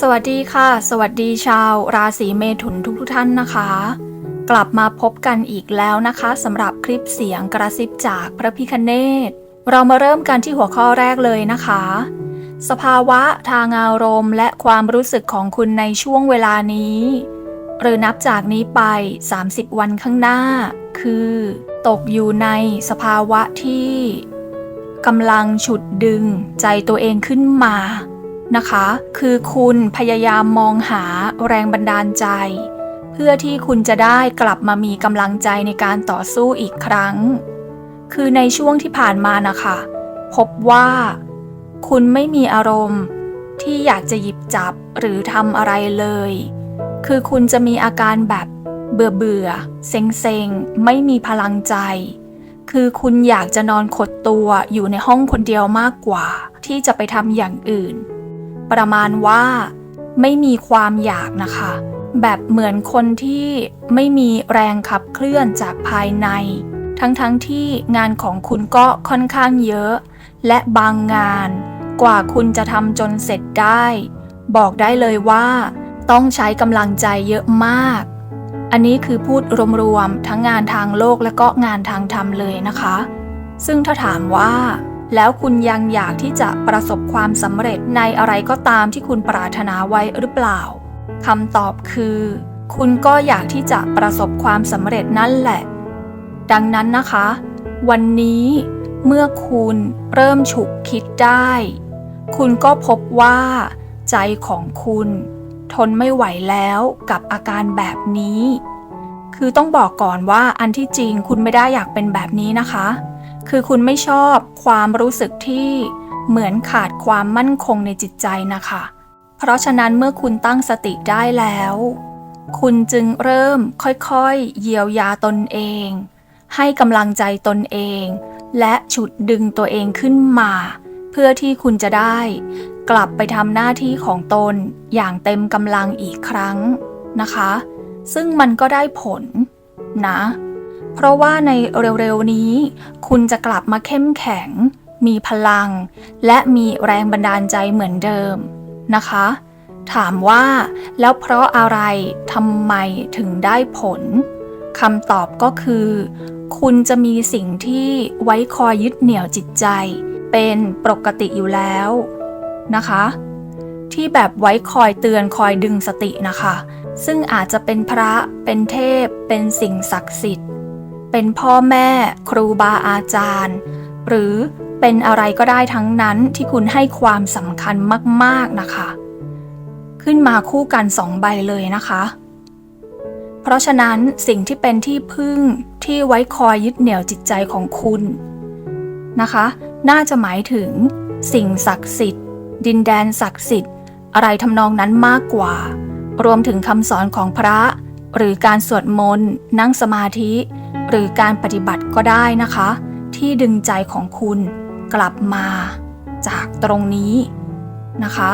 สวัสดีค่ะ สวัสดีชาว ราศีเมถุนทุกทท่านนะคะ กลับมาพบกันอีกแล้วนะคะสำหรับคลิปเสียงกระซิบจากพระพิคเนตเรามาเริ่มกันที่หัวข้อแรกเลยนะคะ สภาวะทางอารมณ์ และความรู้สึกของคุณในช่วงเวลานี้ หรือนับจากนี้ไป 30 วันข้างหน้า คือ ตกอยู่ในสภาวะที่กำลังฉุดดึงใจตัวเองขึ้นมา นะคะ คือคุณพยายามมองหาแรงบันดาลใจ เพื่อที่คุณจะได้กลับมามีกำลังใจในการต่อสู้อีกครั้ง คือในช่วงที่ผ่านมานะคะ พบว่า คุณไม่มีอารมณ์ที่อยากจะหยิบจับหรือทำอะไรเลย คือคุณจะมีอาการแบบเบื่อเบื่อเซ็งเซ็งไม่มีพลังใจ คือคุณอยากจะนอนขดตัวอยู่ในห้องคนเดียวมากกว่า ที่จะไปทำอย่างอื่น ประมาณว่าไม่มีความอยากนะคะ แบบเหมือนคนที่ไม่มีแรงขับเคลื่อนจากภายใน ทั้งๆทที่งานของคุณก็ค่อนข้างเยอะ และบางงานกว่าคุณจะทำจนเสร็จได้ บอกได้เลยว่าต้องใช้กำลังใจเยอะมาก อันนี้คือพูดรวมๆทั้งงานทางโลกและก็งานทางธรรมเลยนะคะ ซึ่งถ้าถามว่า แล้วคุณยังอยากที่จะประสบความสำเร็จในอะไรก็ตามที่คุณปรารถนาไว้หรือเปล่าคำตอบคือ คุณก็อยากที่จะประสบความสำเร็จนั่นแหละ ดังนั้นนะคะ วันนี้เมื่อคุณเริ่มฉุกคิดได้ คุณก็พบว่า ใจของคุณ ทนไม่ไหวแล้วกับอาการแบบนี้ คือต้องบอกก่อนว่าอันที่จริงคุณไม่ได้อยากเป็นแบบนี้นะคะ คือคุณไม่ชอบความรู้สึกที่เหมือนขาดความมั่นคงในจิตใจนะคะ เพราะฉะนั้นเมื่อคุณตั้งสติได้แล้ว คุณจึงเริ่มค่อยๆ เยียวยาตนเอง ให้กำลังใจตนเอง และฉุดดึงตัวเองขึ้นมา เพื่อที่คุณจะได้ กลับไปทำหน้าที่ของตนอย่างเต็มกำลังอีกครั้งนะคะ ซึ่งมันก็ได้ผลนะ เพราะว่าในเร็วๆนี้ คุณจะกลับมาเข้มแข็ง มีพลัง และมีแรงบันดาลใจเหมือนเดิมนะคะ ถามว่าแล้วเพราะอะไรทำไมถึงได้ผลคำตอบก็คือ คุณจะมีสิ่งที่ไว้คอยยึดเหนี่ยวจิตใจ เป็นปกติอยู่แล้วนะคะ ที่แบบไว้คอยเตือนคอยดึงสตินะคะ ซึ่งอาจจะเป็นพระเป็นเทพ เป็นสิ่งศักดิ์สิทธิ์ เป็นพ่อแม่ ครูบาอาจารย์ หรือเป็นอะไรก็ได้ทั้งนั้นที่คุณให้ความสำคัญมากๆนะคะ ขึ้นมาคู่กันสองใบเลยนะคะ เพราะฉะนั้นสิ่งที่เป็นที่พึ่งที่ไว้คอยยึดเหนี่ยวจิตใจของคุณนะคะ น่าจะหมายถึง สิ่งศักดิ์สิทธิ์ ดินแดนศักดิ์สิทธิ์ อะไรทำนองนั้นมากกว่า รวมถึงคำสอนของพระ หรือการสวดมนต์นั่งสมาธิ หรือการปฏิบัติก็ได้นะคะ ที่ดึงใจของคุณกลับมาจากตรงนี้นะคะ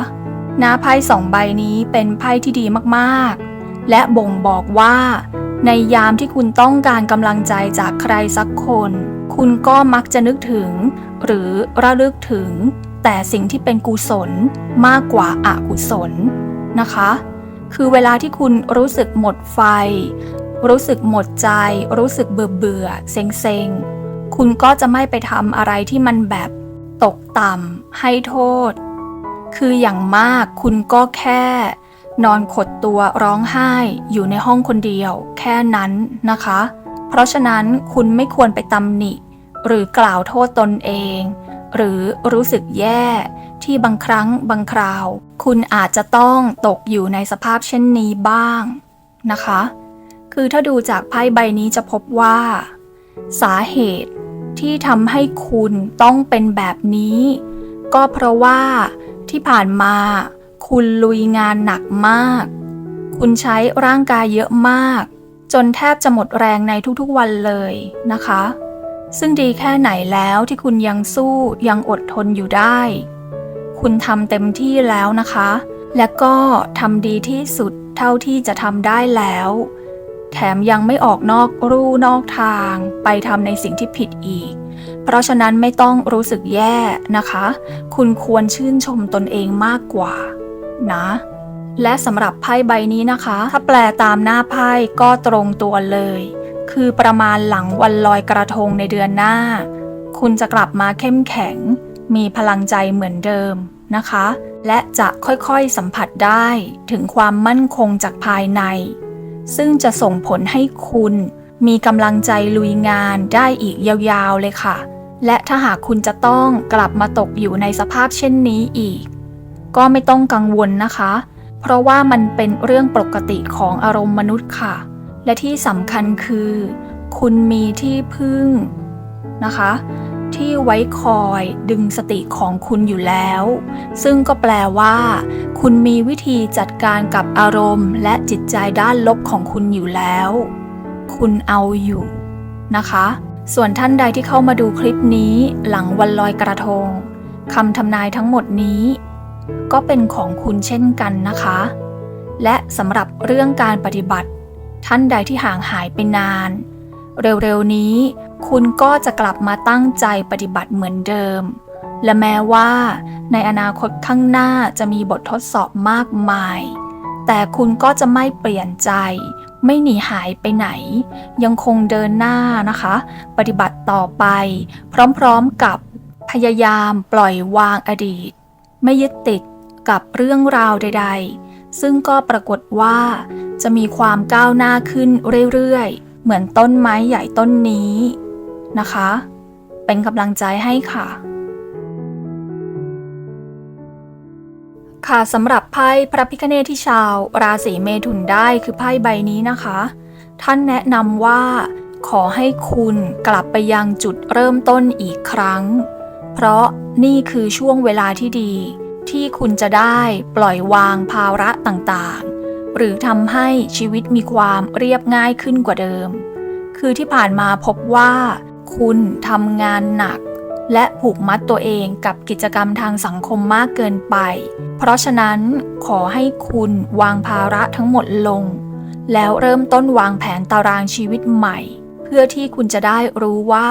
หน้าไพ่สองใบนี้เป็นไพ่ที่ดีมากๆ และบ่งบอกว่า ในยามที่คุณต้องการกำลังใจจากใครสักคน คุณก็มักจะนึกถึง หรือระลึกถึง แต่สิ่งที่เป็นกุศลมากกว่าอากุศลนะคะ คือเวลาที่คุณรู้สึกหมดไฟ รู้สึกหมดใจ รู้สึกเบื่อเบื่อเซ็งเซ็งคุณก็จะไม่ไปทำอะไรที่มันแบบตกต่ำให้โทษ คืออย่างมากคุณก็แค่ นอนขดตัวร้องไห้อยู่ในห้องคนเดียว แค่นั้นนะคะ เพราะฉะนั้นคุณไม่ควรไปตำหนิ หรือกล่าวโทษตนเอง หรือรู้สึกแย่ที่บางครั้งบางคราว คุณอาจจะต้องตกอยู่ในสภาพเช่นนี้บ้างนะคะ คือถ้าดูจากไพ่ใบนี้จะพบว่า สาเหตุที่ทำให้คุณต้องเป็นแบบนี้ ก็เพราะว่าที่ผ่านมา คุณลุยงานหนักมาก คุณใช้ร่างกายเยอะมาก จนแทบจะหมดแรงในทุกๆวันเลยนะคะ ซึ่งดีแค่ไหนแล้วที่คุณยังสู้ยังอดทนอยู่ได้ คุณทำเต็มที่แล้วนะคะ และก็ทำดีที่สุดเท่าที่จะทำได้แล้ว แถมยังไม่ออกนอกรูนอกทางไปทำในสิ่งที่ผิดอีก เพราะฉะนั้นไม่ต้องรู้สึกแย่นะคะ คุณควรชื่นชมตนเองมากกว่า นะ และสำหรับไพ่ใบนี้นะคะ ถ้าแปลตามหน้าไพ่ก็ตรงตัวเลย คือประมาณหลังวันลอยกระทงในเดือนหน้า คุณจะกลับมาเข้มแข็ง มีพลังใจเหมือนเดิมนะคะ และจะค่อยๆสัมผัสได้ถึงความมั่นคงจากภายใน ซึ่งจะส่งผลให้คุณมีกำลังใจลุยงานได้อีกยาวๆเลยค่ะ และถ้าหากคุณจะต้องกลับมาตกอยู่ในสภาพเช่นนี้อีก ก็ไม่ต้องกังวลนะคะ เพราะว่ามันเป็นเรื่องปกติของอารมณ์มนุษย์ค่ะ และที่สำคัญคือ คุณมีที่พึ่งนะคะ ที่ไว้คอยดึงสติของคุณอยู่แล้ว ซึ่งก็แปลว่า คุณมีวิธีจัดการกับอารมณ์ และจิตใจด้านลบของคุณอยู่แล้ว คุณเอาอยู่นะคะ ส่วนท่านใดที่เข้ามาดูคลิปนี้หลังวันลอยกระทงคำทำนายทั้งหมดนี้ ก็เป็นของคุณเช่นกันนะคะ และสำหรับเรื่องการปฏิบัติ ท่านใดที่ห่างหายไปนาน เร็วๆนี้ คุณก็จะกลับมาตั้งใจปฏิบัติเหมือนเดิม และแม้ว่า ในอนาคตข้างหน้าจะมีบททดสอบมากมาย แต่คุณก็จะไม่เปลี่ยนใจ ไม่หนีหายไปไหน ยังคงเดินหน้านะคะ ปฏิบัติต่อไป พร้อมๆกับพยายามปล่อยวางอดีต ไม่ยึดติดกับเรื่องราวใด ๆ ซึ่งก็ปรากฏว่า จะมีความก้าวหน้าขึ้นเรื่อยๆ เหมือนต้นไม้ใหญ่ต้นนี้ นะคะ เป็นกำลังใจให้ค่ะ ค่ะสำหรับไพ่พระพิคเนตที่ชาว ราศีเมถุนได้คือไพ่ใบนี้นะคะ ท่านแนะนำว่า ขอให้คุณกลับไปยังจุดเริ่มต้นอีกครั้ง เพราะนี่คือช่วงเวลาที่ดี ที่คุณจะได้ปล่อยวางภาระต่างๆ หรือทำให้ชีวิตมีความเรียบง่ายขึ้นกว่าเดิม คือที่ผ่านมาพบว่า คุณทำงานหนัก และผูกมัดตัวเองกับกิจกรรมทางสังคมมากเกินไป เพราะฉะนั้นขอให้คุณวางภาระทั้งหมดลง แล้วเริ่มต้นวางแผนตารางชีวิตใหม่ เพื่อที่คุณจะได้รู้ว่า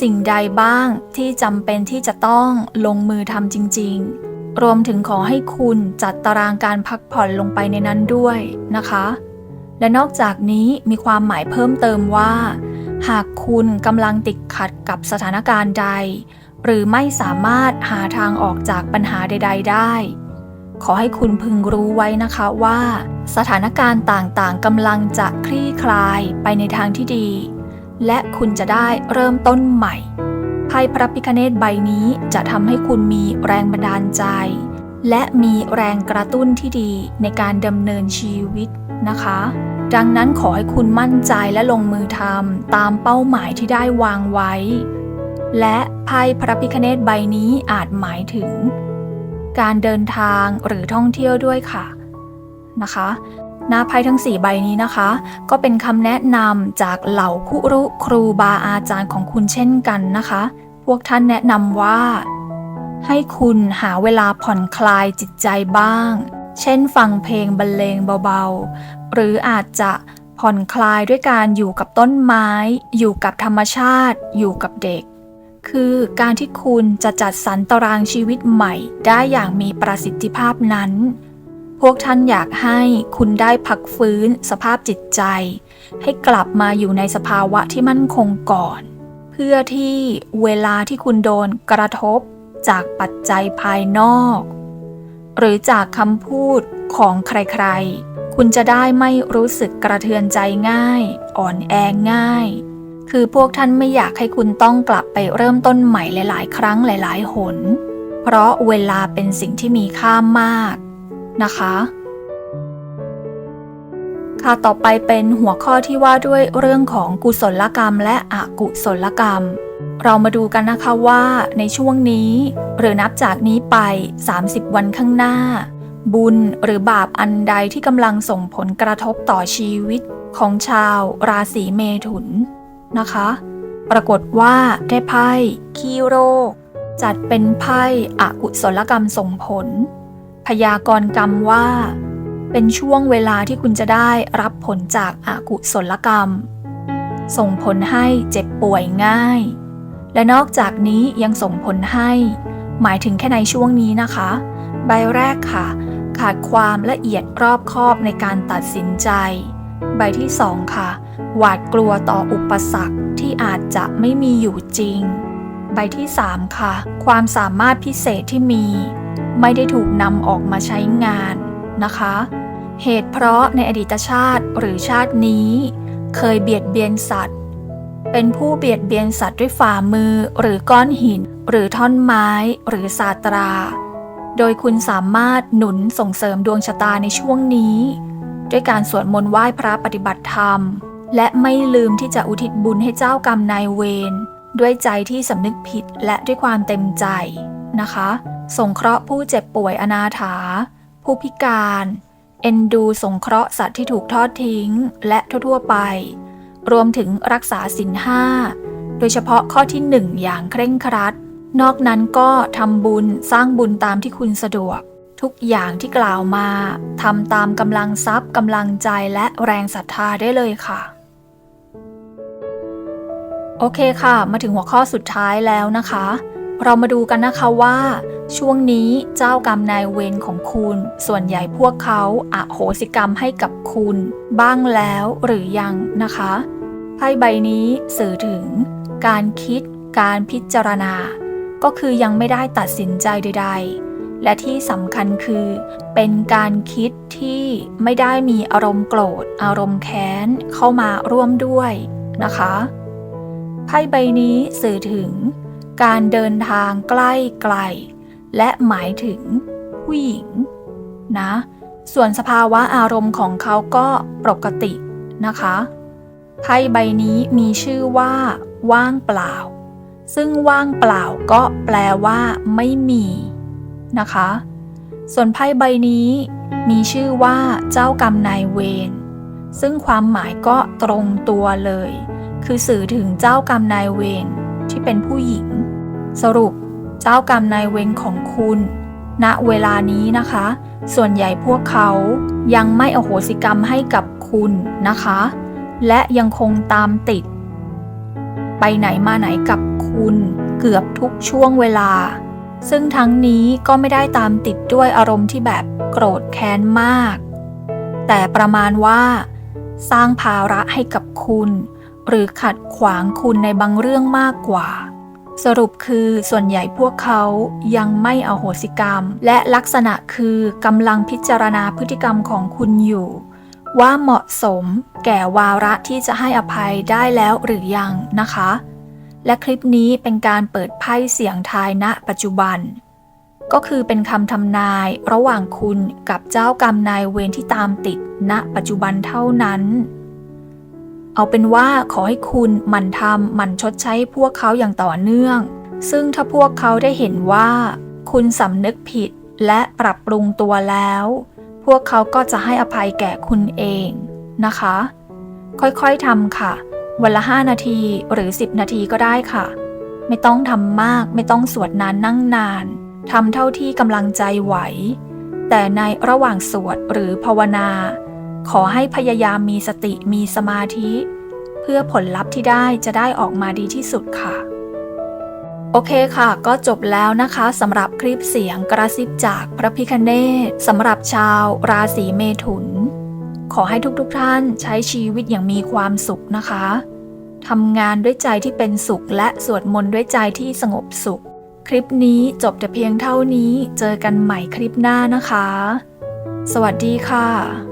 สิ่งใดบ้างที่จำเป็นที่จะต้องลงมือทำจริง ๆ รวมถึงขอให้คุณจัดตารางการพักผ่อนลงไปในนั้นด้วยนะคะและนอกจากนี้มีความหมายเพิ่มเติมว่า หากคุณกำลังติดขัดกับสถานการณ์ใด หรือไม่สามารถหาทางออกจากปัญหาใด ๆ ได้ ขอให้คุณพึงรู้ไว้นะคะว่า สถานการณ์ต่างๆกำลังจะคลี่คลายไปในทางที่ดี และคุณจะได้เริ่มต้นใหม่ไพ่พระพิคเนตใบนี้จะทำให้คุณมีแรงบันดาลใจ และมีแรงกระตุ้นที่ดีในการดำเนินชีวิตนะคะ ดังนั้นขอให้คุณมั่นใจและลงมือทำตามเป้าหมายที่ได้วางไว้ และไพ่พระพิคเนตใบนี้อาจหมายถึง การเดินทางหรือท่องเที่ยวด้วยค่ะนะคะหน้าไพ่ทั้ง 4 ใบนี้นะคะ ก็เป็นคำแนะนำจากเหล่าคุรุครูบาอาจารย์ของคุณเช่นกันนะคะ พวกท่านแนะนำว่า ให้คุณหาเวลาผ่อนคลายจิตใจบ้าง เช่นฟังเพลงบรรเลงเบาๆ หรืออาจจะผ่อนคลายด้วยการอยู่กับต้นไม้ อยู่กับธรรมชาติ อยู่กับเด็ก คือการที่คุณจะจัดสรรตารางชีวิตใหม่ได้อย่างมีประสิทธิภาพนั้น พวกท่านอยากให้คุณได้พักฟื้นสภาพจิตใจ ให้กลับมาอยู่ในสภาวะที่มั่นคงก่อน เพื่อที่เวลาที่คุณโดนกระทบจากปัจจัยภายนอก หรือจากคำพูดของใครๆ คุณจะได้ไม่รู้สึกกระเทือนใจง่าย อ่อนแอง่าย คือพวกท่านไม่อยากให้คุณต้องกลับไปเริ่มต้นใหม่หลาย ๆ ครั้งหลาย ๆ หน เพราะเวลาเป็นสิ่งที่มีค่ามากนะคะค่ะต่อไปเป็นหัวข้อที่ว่าด้วยเรื่องของกุศลกรรมและอกุศลกรรม เรามาดูกันนะคะว่าในช่วงนี้ หรือนับจากนี้ไป 30 วันข้างหน้า บุญหรือบาปอันใดที่กำลังส่งผลกระทบต่อชีวิตของชาวราศีเมถุนนะคะ ปรากฏว่าได้ไพ่ขี้โรค จัดเป็นไพ่อกุศลกรรมส่งผล พยากรณ์กรรมว่า เป็นช่วงเวลาที่คุณจะได้รับผลจากอากุศลกรรม ส่งผลให้เจ็บป่วยง่าย และนอกจากนี้ยังส่งผลให้ หมายถึงแค่ในช่วงนี้นะคะ ใบแรกค่ะ ขาดความละเอียดรอบคอบในการตัดสินใจ ใบที่สองค่ะ หวาดกลัวต่ออุปสรรคที่อาจจะไม่มีอยู่จริง ใบที่สามค่ะ ความสามารถพิเศษที่มี ไม่ได้ถูกนำออกมาใช้งานนะคะ เหตุเพราะในอดีตชาติหรือชาตินี้ เคยเบียดเบียนสัตว์ เป็นผู้เบียดเบียนสัตว์ด้วยฝ่ามือหรือก้อนหิน หรือท่อนไม้หรือสาตรา โดยคุณสามารถหนุนส่งเสริมดวงชะตาในช่วงนี้ ด้วยการสวดมนต์ไหว้พระปฏิบัติธรรม และไม่ลืมที่จะอุทิศบุญให้เจ้ากรรมนายเวรด้วยใจที่สำนึกผิดและด้วยความเต็มใจนะคะ สงเคราะห์ผู้เจ็บป่วยอนาถา ผู้พิการ เอ็นดูสงเคราะห์สัตว์ที่ถูกทอดทิ้ง และทั่วๆไป รวมถึงรักษาศีลห้าโดยเฉพาะข้อที่หนึ่งอย่างเคร่งครัด นอกนั้นก็ทำบุญสร้างบุญตามที่คุณสะดวก ทุกอย่างที่กล่าวมาทำตามกำลังทรัพย์กำลังใจและแรงศรัทธาได้เลยค่ะ โอเคค่ะ มาถึงหัวข้อสุดท้ายแล้วนะคะ เรามาดูกันนะคะว่า ช่วงนี้เจ้ากรรมนายเวรของคุณ ส่วนใหญ่พวกเขาอาโหสิกรรมให้กับคุณ บ้างแล้วหรือยังนะคะ ไพ่ใบนี้สื่อถึง การคิด การพิจารณา ก็คือยังไม่ได้ตัดสินใจใด ๆ และที่สำคัญคือ เป็นการคิดที่ไม่ได้มีอารมณ์โกรธ อารมณ์แค้นเข้ามาร่วมด้วยนะคะไพ่ใบนี้สื่อถึง การเดินทางใกล้ไกล และหมายถึงผู้หญิงนะ ส่วนสภาวะอารมณ์ของเขาก็ปกตินะคะ ไพ่ใบนี้มีชื่อว่า ว่างเปล่า ซึ่งว่างเปล่าก็แปลว่าไม่มีนะคะ ส่วนไพ่ใบนี้ มีชื่อว่า เจ้ากรรมนายเวรซึ่งความหมายก็ตรงตัวเลย คือสื่อถึงเจ้ากรรมนายเวรที่เป็นผู้หญิง สรุป เจ้ากรรมนายเวรของคุณ ณเวลานี้นะคะ ส่วนใหญ่พวกเขายังไม่อโหสิกรรมให้กับคุณนะคะ และยังคงตามติด ไปไหนมาไหนกับคุณเกือบทุกช่วงเวลา ซึ่งทั้งนี้ก็ไม่ได้ตามติดด้วยอารมณ์ที่แบบโกรธแค้นมาก แต่ประมาณว่า สร้างภาระให้กับคุณ หรือขัดขวางคุณในบางเรื่องมากกว่า สรุปคือส่วนใหญ่พวกเขายังไม่อโหสิกรรม และลักษณะคือกำลังพิจารณาพฤติกรรมของคุณอยู่ ว่าเหมาะสมแก่วาระที่จะให้อภัยได้แล้วหรือยังนะคะ และคลิปนี้เป็นการเปิดไพ่เสียงทายณปัจจุบัน ก็คือเป็นคำทำนายระหว่างคุณกับเจ้ากรรมนายเวรที่ตามติดณปัจจุบันเท่านั้น เอาเป็นว่าขอให้คุณหมั่นทำหมั่นชดใช้พวกเขาอย่างต่อเนื่อง ซึ่งถ้าพวกเขาได้เห็นว่า คุณสำนึกผิดและปรับปรุงตัวแล้ว พวกเขาก็จะให้อภัยแก่คุณเองนะคะ ค่อยๆทำค่ะ วันละ 5 นาทีหรือ 10 นาทีก็ได้ค่ะ ไม่ต้องทำมากไม่ต้องสวดนานนั่งนานทำเท่าที่กำลังใจไหว แต่ในระหว่างสวดหรือภาวนา ขอให้พยายามมีสติมีสมาธิ เพื่อผลลัพธ์ที่ได้จะได้ออกมาดีที่สุดค่ะ โอเคค่ะ ก็จบแล้วนะคะสำหรับคลิปเสียงกระซิบจากพระพิคเนศสำหรับชาวราศีเมถุน ขอให้ทุกๆทท่านใช้ชีวิตอย่างมีความสุขนะคะทำงานด้วยใจที่เป็นสุขและสวดมนต์ด้วยใจที่สงบสุข คลิปนี้จบแต่เพียงเท่านี้เจอกันใหม่คลิปหน้านะคะ สวัสดีค่ะ